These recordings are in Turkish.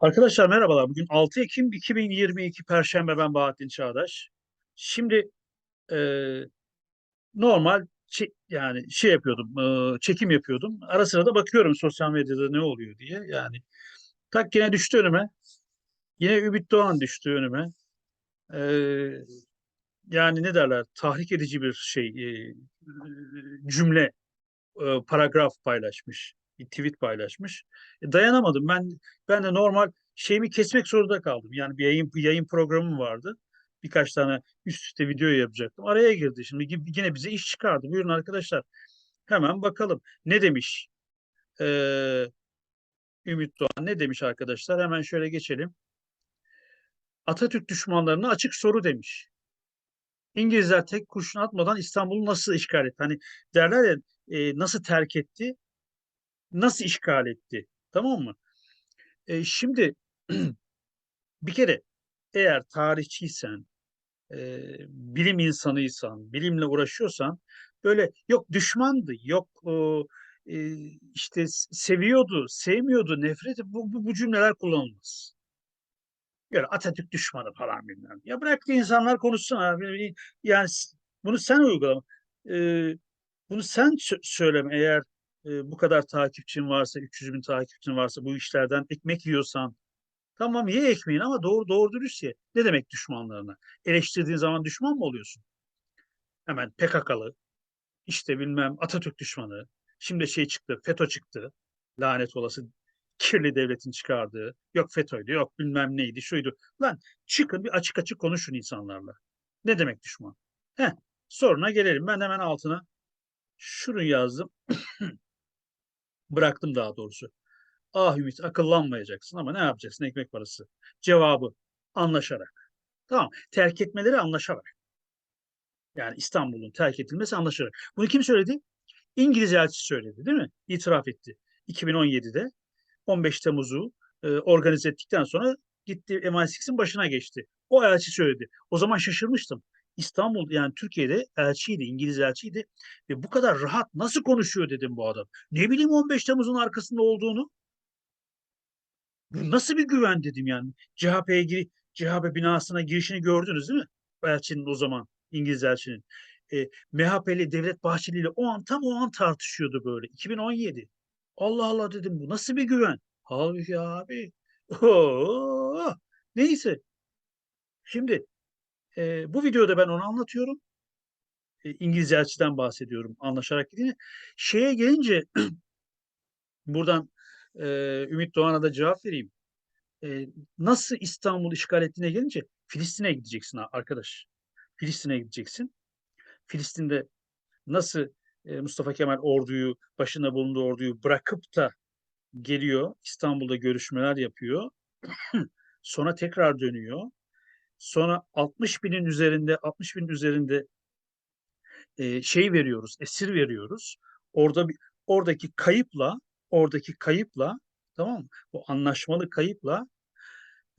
Arkadaşlar merhabalar. Bugün 6 Ekim 2022 Perşembe ben Bahattin Çağdaş. Şimdi e, normal çe- yani şey yapıyordum, e, çekim yapıyordum. Ara sıra da bakıyorum sosyal medyada ne oluyor diye. Yani tak yine düştü önüme. Yine Ümit Doğan düştü önüme. E, yani ne derler? Tahrik edici bir şey, e, cümle, e, paragraf paylaşmış. Bir tweet paylaşmış. E, dayanamadım. Ben ben de normal şeyimi kesmek zorunda kaldım. Yani bir yayın bir yayın programım vardı. Birkaç tane üst üste video yapacaktım. Araya girdi. Şimdi yine bize iş çıkardı. Buyurun arkadaşlar. Hemen bakalım. Ne demiş? Ee, Ümit Doğan ne demiş arkadaşlar? Hemen şöyle geçelim. Atatürk düşmanlarına açık soru demiş. İngilizler tek kurşun atmadan İstanbul'u nasıl işgal etti? Hani derler ya e, nasıl terk etti? Nasıl işgal etti? Tamam mı? E, şimdi bir kere eğer tarihçiysen, e, bilim insanıysan, bilimle uğraşıyorsan böyle yok düşmandı, yok e, işte seviyordu, sevmiyordu, nefret bu, bu, bu cümleler kullanılmaz. Böyle Atatürk düşmanı falan bilmem. Ya bırak da insanlar konuşsun abi. Yani bunu sen uygulama. E, bunu sen sö- söyleme eğer e, bu kadar takipçin varsa, 300 bin takipçin varsa, bu işlerden ekmek yiyorsan, Tamam ye ekmeğini ama doğru doğru dürüst ye. Ne demek düşmanlarına? Eleştirdiğin zaman düşman mı oluyorsun? Hemen PKK'lı, işte bilmem Atatürk düşmanı, şimdi şey çıktı, FETÖ çıktı. Lanet olası kirli devletin çıkardığı. Yok FETÖ'ydü, yok bilmem neydi, şuydu. Lan çıkın bir açık açık konuşun insanlarla. Ne demek düşman? Heh, soruna gelelim. Ben hemen altına şunu yazdım. Bıraktım daha doğrusu. Ah Ümit akıllanmayacaksın ama ne yapacaksın ekmek parası. Cevabı anlaşarak. Tamam. Terk etmeleri anlaşarak. Yani İstanbul'un terk edilmesi anlaşarak. Bunu kim söyledi? İngiliz elçisi söyledi değil mi? İtiraf etti. 2017'de 15 Temmuz'u e, organize ettikten sonra gitti MI6'in başına geçti. O elçi söyledi. O zaman şaşırmıştım. İstanbul yani Türkiye'de elçiydi, İngiliz elçiydi ve bu kadar rahat nasıl konuşuyor dedim bu adam. Ne bileyim 15 Temmuz'un arkasında olduğunu. Bu nasıl bir güven dedim yani. CHP'ye gir CHP binasına girişini gördünüz değil mi? Elçinin o zaman İngiliz elçinin. E, MHP'li Devlet Bahçeli ile o an tam o an tartışıyordu böyle. 2017. Allah Allah dedim bu nasıl bir güven? Halbuki abi. Oo, neyse. Şimdi e, bu videoda ben onu anlatıyorum. E, İngiliz elçiden bahsediyorum anlaşarak gittiğini. Şeye gelince buradan e, Ümit Doğan'a da cevap vereyim. e, nasıl İstanbul işgal ettiğine gelince Filistin'e gideceksin arkadaş. Filistin'e gideceksin. Filistin'de nasıl e, Mustafa Kemal orduyu, başında bulunduğu orduyu bırakıp da geliyor, İstanbul'da görüşmeler yapıyor. Sonra tekrar dönüyor. Sonra 60 binin üzerinde 60 bin üzerinde e, şey veriyoruz, esir veriyoruz. Orada bir oradaki kayıpla oradaki kayıpla tamam mı? Bu anlaşmalı kayıpla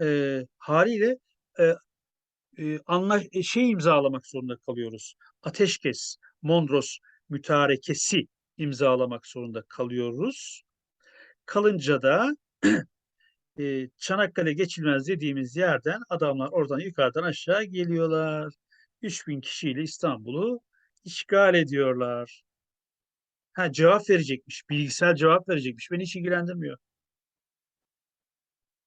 e, haliyle e, e, anla e, şey imzalamak zorunda kalıyoruz. Ateşkes, Mondros mütarekesi imzalamak zorunda kalıyoruz. Kalınca da e, Çanakkale geçilmez dediğimiz yerden adamlar oradan yukarıdan aşağı geliyorlar. 3000 kişiyle İstanbul'u işgal ediyorlar. Ha cevap verecekmiş, bilgisayar cevap verecekmiş. Beni hiç ilgilendirmiyor.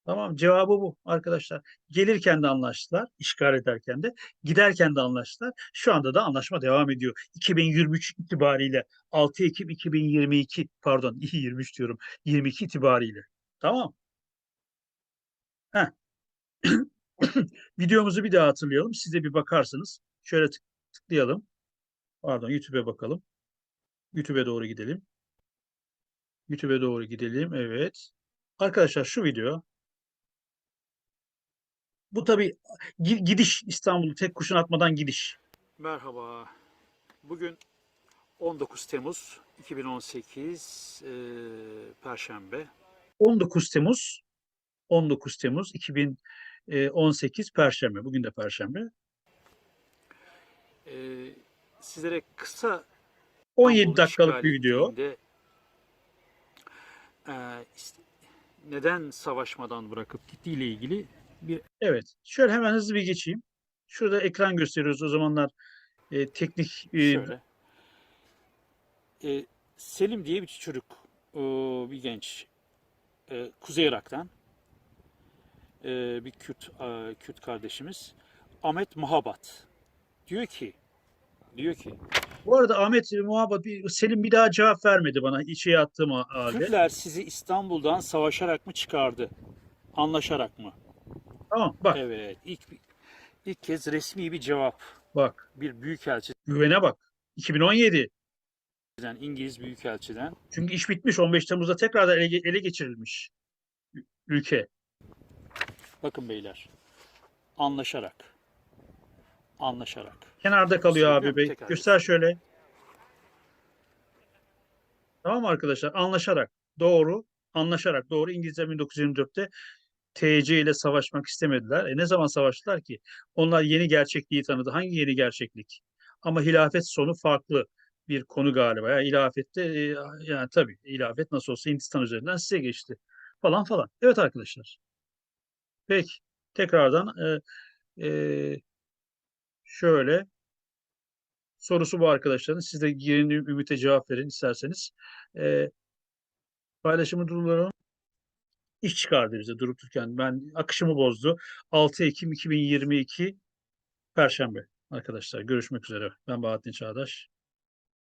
Tamam cevabı bu arkadaşlar. Gelirken de anlaştılar, işgal ederken de, giderken de anlaştılar. Şu anda da anlaşma devam ediyor. 2023 itibariyle 6 Ekim 2022 pardon 23 diyorum 22 itibariyle. Tamam. Heh. Videomuzu bir daha hatırlayalım. Siz de bir bakarsınız. Şöyle tık- tıklayalım. Pardon YouTube'e bakalım. YouTube'e doğru gidelim. YouTube'e doğru gidelim. Evet. Arkadaşlar şu video bu tabii gi- gidiş İstanbul'u tek kurşun atmadan gidiş. Merhaba. Bugün 19 Temmuz 2018 e, Perşembe. 19 Temmuz 19 Temmuz 2018 Perşembe. Bugün de Perşembe. E, sizlere kısa 17 İstanbul dakikalık bir video. e, neden savaşmadan bırakıp gittiğiyle ilgili bir Evet. Şöyle hemen hızlı bir geçeyim. Şurada ekran gösteriyoruz. O zamanlar e, teknik e, şöyle. Ee, Selim diye bir çocuk, ee, bir genç, ee, Kuzey Irak'tan ee, bir Kürt, ee, Kürt kardeşimiz. Ahmet Muhabat diyor ki, diyor ki Bu arada Ahmet Muhabat bir, Selim bir daha cevap vermedi bana içeye attığım ha- halde. Türkler sizi İstanbul'dan savaşarak mı çıkardı? Anlaşarak mı? Tamam bak Evet. ilk ilk kez resmi bir cevap. bak Bir büyükelçiden, güvene bak. 2017. İngiliz büyükelçiden Çünkü iş bitmiş. 15 Temmuz'da tekrardan ele, ele geçirilmiş ülke. Bakın beyler. Anlaşarak. Anlaşarak. Kenarda kalıyor abi bey. tekrar Göster şöyle. Tamam mı arkadaşlar? Anlaşarak. Doğru. Anlaşarak. Doğru. İngilizler 1924'te TC ile savaşmak istemediler. E ne zaman savaştılar ki? Onlar yeni gerçekliği tanıdı. Hangi yeni gerçeklik? Ama hilafet sonu farklı bir konu galiba. Yani hilafette e, yani tabii hilafet nasıl olsa Hindistan üzerinden size geçti. Falan falan. Evet arkadaşlar. Peki. Tekrardan e, e, şöyle sorusu bu arkadaşların. Siz de girin Ümit'e cevap verin isterseniz. E, paylaşımı durduralım. İş çıkardı bize durup dururken. Ben akışımı bozdu. 6 Ekim 2022 Perşembe arkadaşlar. Görüşmek üzere. Ben Bahattin Çağdaş.